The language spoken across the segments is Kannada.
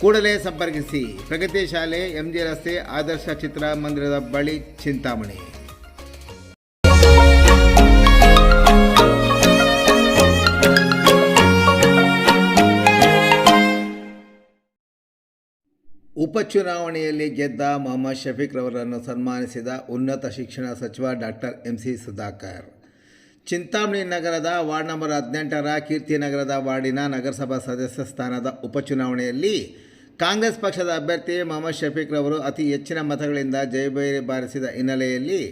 ಕೂಡಲೇ ಸಂಪರ್ಕಿಸಿ ಪ್ರಗತಿ ಶಾಲೆ, ಎಂಜಿ ರಸ್ತೆ, ಆದರ್ಶ ಚಿತ್ರಮಂದಿರದ ಬಳಿ ಚಿಂತಾಮಣಿ. ಉಪಚುನಾವಣೆಯಲ್ಲಿ ಗೆದ್ದ ಮೊಹಮ್ಮದ್ ಶಫೀಕ್ ರವರನ್ನು ಸನ್ಮಾನಿಸಿದ ಉನ್ನತ ಶಿಕ್ಷಣ ಸಚಿವ doctor M C Sudhakar. Chintamani ನಗರದ ವಾರ್ಡ್ ನಂಬರ್ ಹದಿನೆಂಟರ ಕೀರ್ತಿನಗರದ ವಾರ್ಡಿನ ನಗರಸಭಾ ಸದಸ್ಯ ಸ್ಥಾನದ ಉಪಚುನಾವಣೆಯಲ್ಲಿ ಕಾಂಗ್ರೆಸ್ ಪಕ್ಷದ ಅಭ್ಯರ್ಥಿ ಮೊಹಮ್ಮದ್ ಶಫೀಕ್ ರವರು ಅತಿ ಹೆಚ್ಚಿನ ಮತಗಳಿಂದ ಜಯಭೇರಿ ಬಾರಿಸಿದ ಹಿನ್ನೆಲೆಯಲ್ಲಿ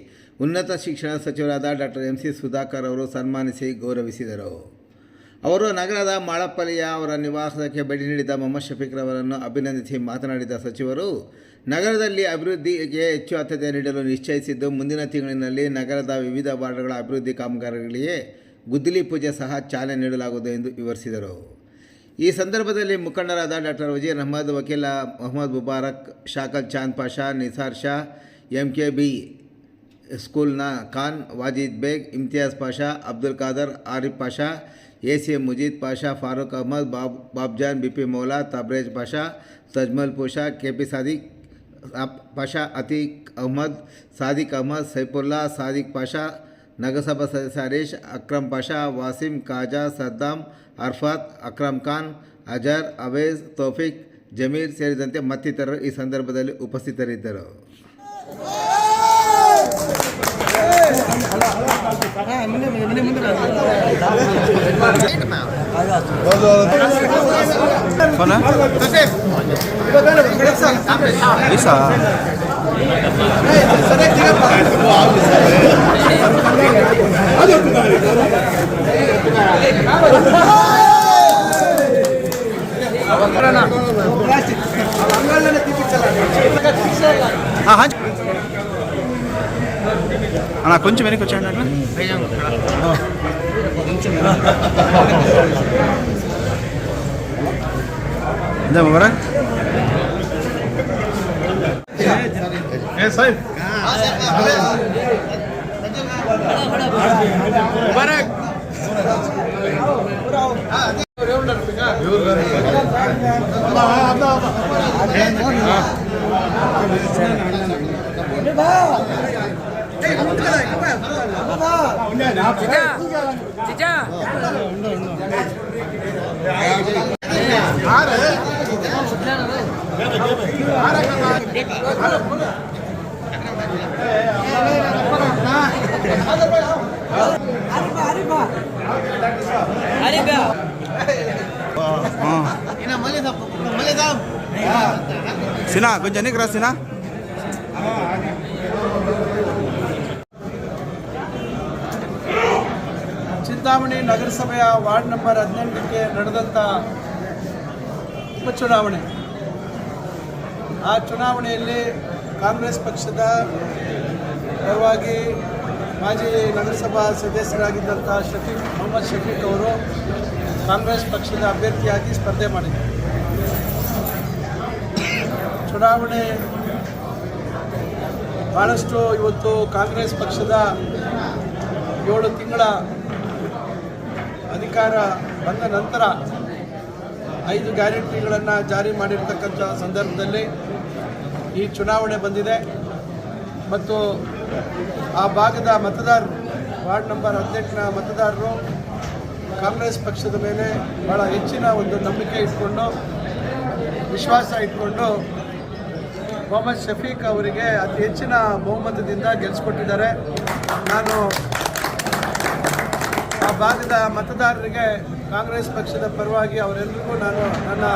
ಉನ್ನತ ಶಿಕ್ಷಣ ಸಚಿವರಾದ ಡಾಕ್ಟರ್ ಎಂ ಸಿ ಸುಧಾಕರ್ ಅವರು ಸನ್ಮಾನಿಸಿ ಗೌರವಿಸಿದರು. ಅವರು ನಗರದ ಮಾಳಪ್ಪಲಿಯ ಅವರ ನಿವಾಸಕ್ಕೆ ಭೇಟಿ ನೀಡಿದ ಮೊಹಮ್ಮದ್ ಶಫೀಕ್ ರವರನ್ನು ಅಭಿನಂದಿಸಿ ಮಾತನಾಡಿದ ಸಚಿವರು, ನಗರದಲ್ಲಿ ಅಭಿವೃದ್ಧಿಗೆ ಹೆಚ್ಚು ಆದ್ಯತೆ ನೀಡಲು ನಿಶ್ಚಯಿಸಿದ್ದು ಮುಂದಿನ ತಿಂಗಳಿನಲ್ಲಿ ನಗರದ ವಿವಿಧ ವಾರ್ಡ್ಗಳ ಅಭಿವೃದ್ಧಿ ಕಾಮಗಾರಿಗಳಿಗೆ ಗುದ್ದಲಿ ಪೂಜೆ ಸಹ ಚಾಲನೆ ನೀಡಲಾಗುವುದು ಎಂದು ವಿವರಿಸಿದರು. ಈ ಸಂದರ್ಭದಲ್ಲಿ ಮುಖಂಡರಾದ ಡಾಕ್ಟರ್ ವಜೀರ್ ಅಹಮದ್, ವಕೀಲ Mohammed Mubarak, Shakal Chand Pasha, Nisar Shah M K B ಸ್ಕೂಲ್ನ Khan, Wajid Baig, Imtiyaz Pasha, Abdul Khader, Arif Pasha A C M Mujeed Pasha, Farooq Ahmed, Bob Babjan B P Moula, Tabrez Pasha Tajmal Pusha K P Sadiq up- Pasha, Ateeq Ahmed, Sadiq Ahmed, Saifulla, Sadiq Pasha ನಗರಸಭಾ ಸದಸ್ಯ ಹರೀಶ್ ಅಕ್ರಮ್ ಪಾಷಾ ವಾಸಿಂ ಖಾಜಾ ಸದ್ದಾಂ ಅರ್ಫಾತ್ ಅಕ್ರಮ್ ಖಾನ್ ಅಜರ್ ಅವೇಜ್ ತೌಫಿಕ್ ಜಮೀರ್ ಸೇರಿದಂತೆ ಮತ್ತಿತರರು ಈ ಸಂದರ್ಭದಲ್ಲಿ ಉಪಸ್ಥಿತರಿದ್ದರು Mana? Bisa. Ah, hanci. అన్న కొంచెం వెనక్కి వచ్చాడు అట్లా இந்த வர ஏ சாஹிப் வர Sina, gonjan ni keras Sina. Chintamani ನಗರಸಭೆಯ ವಾರ್ಡ್ ನಂಬರ್ ಹದಿನೆಂಟಕ್ಕೆ ನಡೆದಂಥ ಉಪಚುನಾವಣೆ ಆ ಚುನಾವಣೆಯಲ್ಲಿ ಕಾಂಗ್ರೆಸ್ ಪಕ್ಷದ ಪರವಾಗಿ ಮಾಜಿ ನಗರಸಭಾ ಸದಸ್ಯರಾಗಿದ್ದಂಥ ಶಫೀಕ್ ಮೊಹಮ್ಮದ್ ಶಫೀಕ್ ಅವರು ಕಾಂಗ್ರೆಸ್ ಪಕ್ಷದ ಅಭ್ಯರ್ಥಿಯಾಗಿ ಸ್ಪರ್ಧೆ ಮಾಡಿದರು. ಚುನಾವಣೆ ಭಾಳಷ್ಟು ಇವತ್ತು ಕಾಂಗ್ರೆಸ್ ಪಕ್ಷದ ಏಳು ತಿಂಗಳ ಅಧಿಕಾರ ಬಂದ ನಂತರ ಐದು ಗ್ಯಾರಂಟಿಗಳನ್ನು ಜಾರಿ ಮಾಡಿರ್ತಕ್ಕಂಥ ಸಂದರ್ಭದಲ್ಲಿ ಈ ಚುನಾವಣೆ ಬಂದಿದೆ. ಮತ್ತು ಆ ಭಾಗದ ಮತದಾರರು, ವಾರ್ಡ್ ನಂಬರ್ ಹದಿನೆಂಟನ ಮತದಾರರು ಕಾಂಗ್ರೆಸ್ ಪಕ್ಷದ ಮೇಲೆ ಭಾಳ ಹೆಚ್ಚಿನ ಒಂದು ನಂಬಿಕೆ ಇಟ್ಕೊಂಡು, ವಿಶ್ವಾಸ ಇಟ್ಕೊಂಡು ಮೊಹಮ್ಮದ್ ಶಫೀಕ್ ಅವರಿಗೆ ಅತಿ ಹೆಚ್ಚಿನ ಬಹುಮತದಿಂದ ಗೆಲ್ಲಿಸ್ಕೊಟ್ಟಿದ್ದಾರೆ ನಾನು ಆ ಭಾಗದ ಮತದಾರರಿಗೆ ಕಾಂಗ್ರೆಸ್ ಪಕ್ಷದ ಪರವಾಗಿ ಅವರೆಲ್ಲರಿಗೂ ನಾನು ನನ್ನ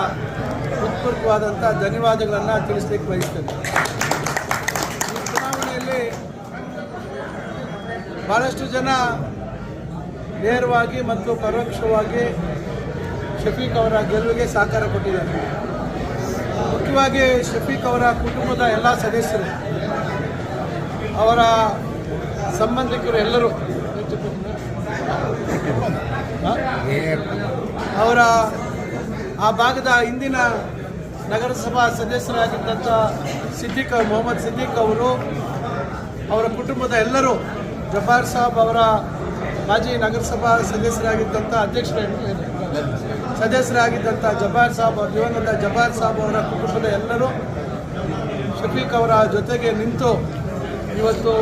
ಹೃತ್ಪೂರ್ವಕವಾದಂಥ ಧನ್ಯವಾದಗಳನ್ನು ತಿಳಿಸ್ಲಿಕ್ಕೆ ಬಯಸ್ತೇನೆ ಈ ಚುನಾವಣೆಯಲ್ಲಿ ಭಾಳಷ್ಟು ಜನ ನೇರವಾಗಿ ಮತ್ತು ಪರೋಕ್ಷವಾಗಿ ಶಫೀಕ್ ಅವರ ಗೆಲುವಿಗೆ ಸಹಕಾರ ಕೊಟ್ಟಿದ್ದಾರೆ ಮುಖ್ಯವಾಗಿ ಶಫೀಕ್ ಅವರ ಕುಟುಂಬದ ಎಲ್ಲ ಸದಸ್ಯರು, ಅವರ ಸಂಬಂಧಿಕರು ಎಲ್ಲರೂ? ಅವರ ಆ ಭಾಗದ ಹಿಂದಿನ ನಗರಸಭಾ ಸದಸ್ಯರಾಗಿದ್ದಂಥ ಸಿದ್ದಿಕ್, ಮೊಹಮ್ಮದ್ ಸಿದ್ದಿಕ್ ಅವರು, ಅವರ ಕುಟುಂಬದ ಎಲ್ಲರೂ ಜಫಾರ್ ಸಾಬ್ ಅವರ ಮಾಜಿ ನಗರಸಭಾ ಸದಸ್ಯರಾಗಿದ್ದಂಥ ಅಧ್ಯಕ್ಷರ ಸದಸ್ಯರಾಗಿದ್ದಂಥ ಜಬಾರ್ ಸಾಬ್, ದಿವಂಗತ ಜಬಾರ್ ಸಾಬ್ ಅವರ ಕುಟುಂಬದ ಎಲ್ಲರೂ ಶಫೀಕ್ ಅವರ ಜೊತೆಗೆ ನಿಂತು ಇವತ್ತು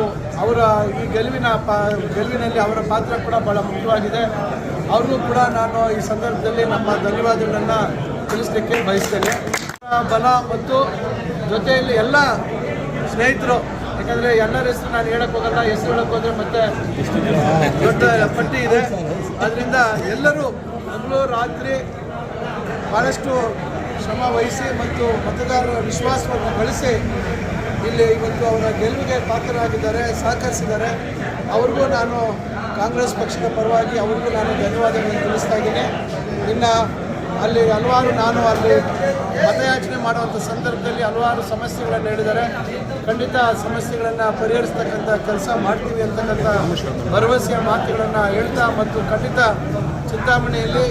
ಅವರ ಈ ಗೆಲುವಿನ ಪಾ ಗೆಲುವಿನಲ್ಲಿ ಅವರ ಪಾತ್ರ ಕೂಡ ಭಾಳ ಮುಖ್ಯವಾಗಿದೆ. ಅವ್ರಿಗೂ ಕೂಡ ನಾನು ಈ ಸಂದರ್ಭದಲ್ಲಿ ನಮ್ಮ ಧನ್ಯವಾದಗಳನ್ನು ತಿಳಿಸ್ಲಿಕ್ಕೆ ಬಯಸ್ತೇನೆ. ಬಲ ಮತ್ತು ಜೊತೆಯಲ್ಲಿ ಎಲ್ಲ ಸ್ನೇಹಿತರು, ಯಾಕಂದರೆ ಎಲ್ಲರ ಹೆಸರು ನಾನು ಹೇಳಕ್ಕೆ ಹೋಗಲ್ಲ, ಹೆಸರು ಹೇಳಕ್ಕೆ ಹೋದರೆ ಮತ್ತೆ ದೊಡ್ಡ ಪಟ್ಟಿ ಇದೆ. ಆದ್ದರಿಂದ ಎಲ್ಲರೂ ಹಗಲು ರಾತ್ರಿ ಭಾಳಷ್ಟು ಶ್ರಮ ವಹಿಸಿ ಮತ್ತು ಮತದಾರರ ವಿಶ್ವಾಸವನ್ನು ಗಳಿಸಿ ಇಲ್ಲಿ ಇವತ್ತು ಅವರ ಗೆಲುವಿಗೆ ಪಾತ್ರರಾಗಿದ್ದಾರೆ, ಸಹಕರಿಸಿದ್ದಾರೆ. ಅವ್ರಿಗೂ ನಾನು ಕಾಂಗ್ರೆಸ್ ಪಕ್ಷದ ಪರವಾಗಿ ಅವರಿಗೂ ನಾನು ಧನ್ಯವಾದಗಳನ್ನು ತಿಳಿಸ್ತಾ ಇದ್ದೀನಿ. ಇನ್ನು ಅಲ್ಲಿ ಹಲವಾರು ನಾನು ಅಲ್ಲಿ ಮತಯಾಚನೆ ಮಾಡುವಂಥ ಸಂದರ್ಭದಲ್ಲಿ ಹಲವಾರು ಸಮಸ್ಯೆಗಳನ್ನು ಹೇಳಿದ್ದಾರೆ. ಖಂಡಿತ ಆ ಸಮಸ್ಯೆಗಳನ್ನು ಪರಿಹರಿಸ್ತಕ್ಕಂಥ ಕೆಲಸ ಮಾಡ್ತೀವಿ ಅಂತಕ್ಕಂಥ ಭರವಸೆಯ ಮಾತುಗಳನ್ನು ಹೇಳ್ತಾ ಮತ್ತು ಖಂಡಿತ ಚಿಂತಾಮಣಿಯಲ್ಲಿ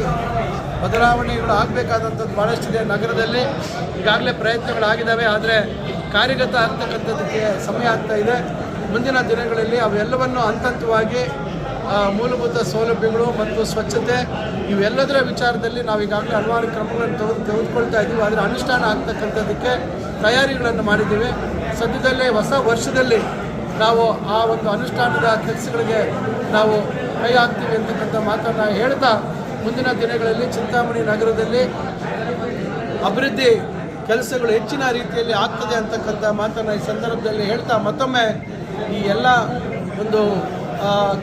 ಬದಲಾವಣೆಗಳು ಆಗಬೇಕಾದಂಥದ್ದು ಭಾಳಷ್ಟಿದೆ ನಗರದಲ್ಲಿ. ಈಗಾಗಲೇ ಪ್ರಯತ್ನಗಳಾಗಿದ್ದಾವೆ, ಆದರೆ ಕಾರ್ಯಗತ ಆಗ್ತಕ್ಕಂಥದ್ದಕ್ಕೆ ಸಮಯ ಆಗ್ತಾ ಇದೆ. ಮುಂದಿನ ದಿನಗಳಲ್ಲಿ ಅವೆಲ್ಲವನ್ನು ಹಂತ ಹಂತವಾಗಿ ಮೂಲಭೂತ ಸೌಲಭ್ಯಗಳು ಮತ್ತು ಸ್ವಚ್ಛತೆ ಇವೆಲ್ಲದರ ವಿಚಾರದಲ್ಲಿ ನಾವು ಈಗಾಗಲೇ ಹಲವಾರು ಕ್ರಮಗಳನ್ನು ತೆಗೆದು ತೆಗೆದುಕೊಳ್ತಾ ಇದ್ದೀವಿ. ಅದರ ಅನುಷ್ಠಾನ ಆಗ್ತಕ್ಕಂಥದ್ದಕ್ಕೆ ತಯಾರಿಗಳನ್ನು ಮಾಡಿದ್ದೀವಿ. ಸದ್ಯದಲ್ಲೇ ಹೊಸ ವರ್ಷದಲ್ಲಿ ನಾವು ಆ ಒಂದು ಅನುಷ್ಠಾನದ ಕೆಲಸಗಳಿಗೆ ನಾವು ಕೈ ಹಾಕ್ತೀವಿ ಅಂತಕ್ಕಂಥ ಮಾತನ್ನು ಹೇಳ್ತಾ ಮುಂದಿನ ದಿನಗಳಲ್ಲಿ ಚಿಂತಾಮಣಿ ನಗರದಲ್ಲಿ ಅಭಿವೃದ್ಧಿ ಕೆಲಸಗಳು ಹೆಚ್ಚಿನ ರೀತಿಯಲ್ಲಿ ಆಗ್ತದೆ ಅಂತಕ್ಕಂಥ ಮಾತನ್ನು ಈ ಸಂದರ್ಭದಲ್ಲಿ ಹೇಳ್ತಾ ಮತ್ತೊಮ್ಮೆ ಈ ಎಲ್ಲ ಒಂದು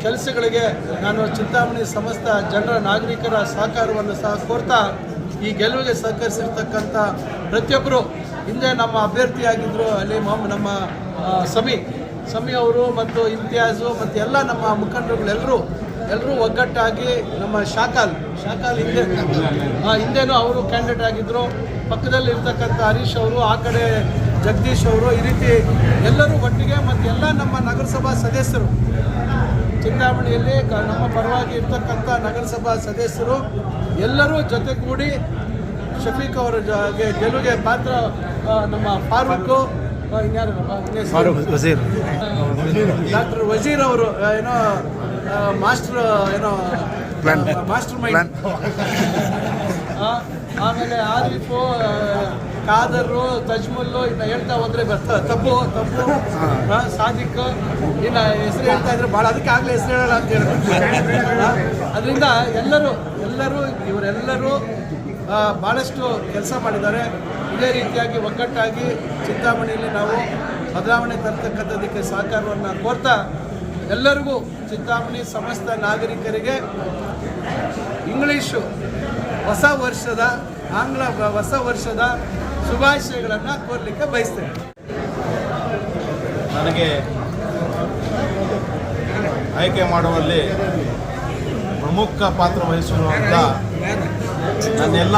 ಕೆಲಸಗಳಿಗೆ ನಾನು ಚಿಂತಾಮಣಿ ಸಮಸ್ತ ಜನರ ನಾಗರಿಕರ ಸಹಕಾರವನ್ನು ಸಹ ಕೋರ್ತಾ ಈ ಗೆಲುವಿಗೆ ಸಹಕರಿಸಿರ್ತಕ್ಕಂಥ ಪ್ರತಿಯೊಬ್ಬರು ಹಿಂದೆ ನಮ್ಮ ಅಭ್ಯರ್ಥಿಯಾಗಿದ್ದರು ಅಲ್ಲಿ ನಮ್ಮ ಸಮಿ ಸಮಿ ಅವರು ಮತ್ತು ಇಮ್ತಿಯಾಜು ಮತ್ತು ಎಲ್ಲ ನಮ್ಮ ಮುಖಂಡರುಗಳೆಲ್ಲರೂ ಎಲ್ಲರೂ ಒಗ್ಗಟ್ಟಾಗಿ ನಮ್ಮ ಶಾಕಾಲ್ ಶಾಖಾಲ್ ಹಿಂದೆ ಹಿಂದೆನೂ ಅವರು ಕ್ಯಾಂಡಿಡೇಟ್ ಆಗಿದ್ದರು ಪಕ್ಕದಲ್ಲಿ ಇರ್ತಕ್ಕಂಥ ಹರೀಶ್ ಅವರು, ಆ ಕಡೆ ಜಗದೀಶ್ ಅವರು, ಈ ರೀತಿ ಎಲ್ಲರೂ ಒಟ್ಟಿಗೆ ಮತ್ತು ಎಲ್ಲ ನಮ್ಮ ನಗರಸಭಾ ಸದಸ್ಯರು ಚಿಂತಾಮಣಿಯಲ್ಲಿ ನಮ್ಮ ಪರವಾಗಿ ಇರ್ತಕ್ಕಂಥ ನಗರಸಭಾ ಸದಸ್ಯರು ಎಲ್ಲರೂ ಜೊತೆಗೂಡಿ ಶಫೀಕ್ ಅವರ ಗೆಲುವಿಗೆ ಪಾತ್ರ ನಮ್ಮ ಫಾರೂಕು ಡಾಕ್ಟರ್ ವಜೀರ್ ಅವರು ಏನೋ ಮಾಸ್ಟರ್ ಏನೋ. ಮಾಸ್ಟರ್. ಮೈಂಡ್ ಆಮೇಲೆ ಆರಿಫು ಖಾದರು ತಜ್ಮುಲ್ಲು ಇನ್ನ ಹೇಳ್ತಾ ಹೋದ್ರೆ ಬರ್ತಾ. ತಪ್ಪು ತಪ್ಪು. ಸಾದಿಕ್. ಇನ್ನ ಹೆಸರು ಹೇಳ್ತಾ ಇದ್ರೆ ಭಾಳ ಅದಕ್ಕೆ ಆಗಲೇ ಹೆಸರು ಹೇಳಲ್ಲ ಅಂತ ಹೇಳ್ಬಿಟ್ಟು. ಅದರಿಂದ ಎಲ್ಲರೂ ಎಲ್ಲರೂ, ಇವರೆಲ್ಲರೂ ಭಾಳಷ್ಟು ಕೆಲಸ ಮಾಡಿದ್ದಾರೆ. ಇದೇ ರೀತಿಯಾಗಿ ಒಗ್ಗಟ್ಟಾಗಿ ಚಿಂತಾಮಣಿಯಲ್ಲಿ ನಾವು ಬದಲಾವಣೆ ತರ್ತಕ್ಕಂಥದ್ದಕ್ಕೆ ಸಹಕಾರವನ್ನು ಕೋರ್ತಾ ಎಲ್ಲರಿಗೂ ಚಿಂತಾಮಣಿ ಸಮಸ್ತ ನಾಗರಿಕರಿಗೆ ಇಂಗ್ಲೀಷು ಹೊಸ ವರ್ಷದ ಆಂಗ್ಲ ಹೊಸ ವರ್ಷದ ಶುಭಾಶಯಗಳನ್ನು ಕೋರ್ಲಿಕ್ಕೆ ಬಯಸ್ತೇನೆ. ನನಗೆ ಆಯ್ಕೆ ಮಾಡುವಲ್ಲಿ ಪ್ರಮುಖ ಪಾತ್ರ ವಹಿಸಿರುವಂಥ ನನ್ನೆಲ್ಲ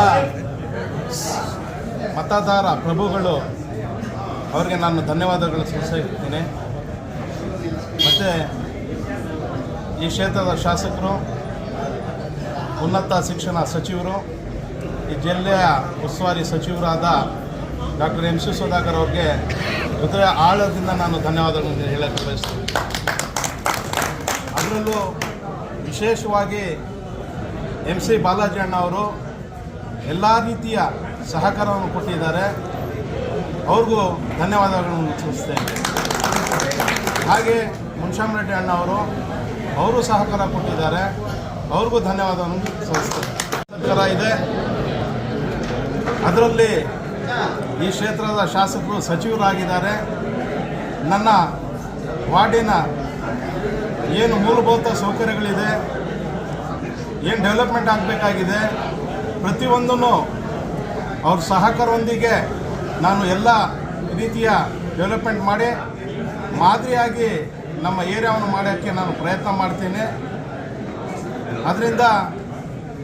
ಮತದಾರ ಪ್ರಭುಗಳು, ಅವರಿಗೆ ನಾನು ಧನ್ಯವಾದಗಳು ಸಲ್ಲಿಸುತ್ತೇನೆ. ಮತ್ತು ಈ ಕ್ಷೇತ್ರದ ಶಾಸಕರು, ಉನ್ನತ ಶಿಕ್ಷಣ ಸಚಿವರು ಈ ಜಿಲ್ಲೆಯ ಉಸ್ತುವಾರಿ ಸಚಿವರಾದ ಡಾಕ್ಟರ್ ಎಂ ಸಿ ಸುಧಾಕರ್ ಅವ್ರಿಗೆ ಹೃದಯ ಆಳದಿಂದ ನಾನು ಧನ್ಯವಾದಗಳನ್ನು ಹೇಳಕ್ಕೆ ಬಯಸ್ತೀನಿ. ಅದರಲ್ಲೂ ವಿಶೇಷವಾಗಿ ಎಂ ಸಿ ಬಾಲಾಜಿ ಅಣ್ಣ ಅವರು ಎಲ್ಲ ರೀತಿಯ ಸಹಕಾರವನ್ನು ಕೊಟ್ಟಿದ್ದಾರೆ. ಅವ್ರಿಗೂ ಧನ್ಯವಾದಗಳನ್ನು ಸೂಚಿಸ್ತೇನೆ ಹಾಗೆ ಮುನ್ಶಾಮ್ ರೆಡ್ಡಿ ಅಣ್ಣ ಅವರು ಅವರು ಸಹಕಾರ ಕೊಟ್ಟಿದ್ದಾರೆ. ಅವ್ರಿಗೂ ಧನ್ಯವಾದವನ್ನು ಸಲ್ಲಿಸ್ತೇನೆ. ಸರ್ಕಾರ ಇದೆ. ಅದರಲ್ಲಿ ಈ ಕ್ಷೇತ್ರದ ಶಾಸಕರು ಸಚಿವರಾಗಿದ್ದಾರೆ. ನನ್ನ ವಾರ್ಡಿನ ಏನು ಮೂಲಭೂತ ಸೌಕರ್ಯಗಳಿದೆ, ಏನು ಡೆವಲಪ್ಮೆಂಟ್ ಆಗಬೇಕಾಗಿದೆ, ಪ್ರತಿಯೊಂದನ್ನು ಅವ್ರ ಸಹಕಾರದೊಂದಿಗೆ ನಾನು ಎಲ್ಲ ರೀತಿಯ ಡೆವಲಪ್ಮೆಂಟ್ ಮಾಡಿ, ಮಾದರಿಯಾಗಿ ನಮ್ಮ ಏರಿಯಾವನ್ನು ಮಾಡೋಕ್ಕೆ ನಾನು ಪ್ರಯತ್ನ ಮಾಡ್ತೀನಿ. ಅದರಿಂದ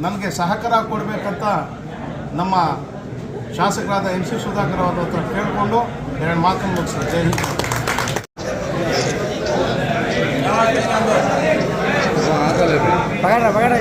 ನನಗೆ ಸಹಕಾರ ಕೊಡಬೇಕಂತ ನಮ್ಮ ಶಾಸಕರಾದ ಎಂ ಸಿ ಸುಧಾಕರ್ ಅವರ ಹತ್ರ ಕೇಳಿಕೊಂಡು ಎರಡು ಮಾತನ್ನು ಮುಗಿಸ್ತಾರೆ ಜೈ ಹಿಂದ್. ಪಗಡ ಪಗಡ